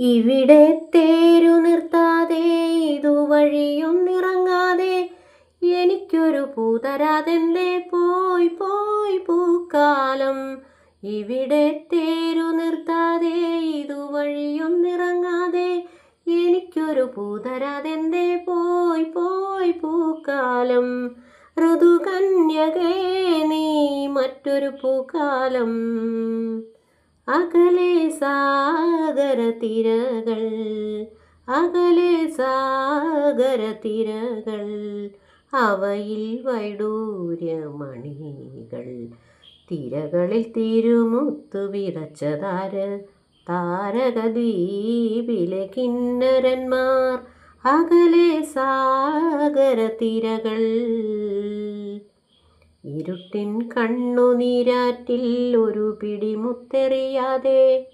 ഇവിടെ തേരു നിർത്താതെ ഇതുവഴിയൊന്നിറങ്ങാതെ എനിക്കൊരു പൂതരാതെന്തേ പോയി പോയി പൂക്കാലം. ഇവിടെ തേരു നിർത്താതെ ഇതുവഴിയൊന്നിറങ്ങാതെ എനിക്കൊരു പൂതരാതെന്തേ പോയി പോയി പൂക്കാലം. ഋതുകന്യകേ നീ മറ്റൊരു പൂക്കാലം. അകലേ സാഗര തിരകൾ അകലെ സാഗരതിരകൾ അവയിൽ വൈഡൂര്യമണികൾ. തിരകളിൽ തിരുമുത്തു വിതച്ചതാര്? താരകദ്വീപിലെ കിന്നരന്മാർ അകലെ സാഗരതിരകൾ ഇരുട്ടിൻ കണ്ണുനീരാറ്റിൽ ഒരു പിടിമുത്തെറിയാതെ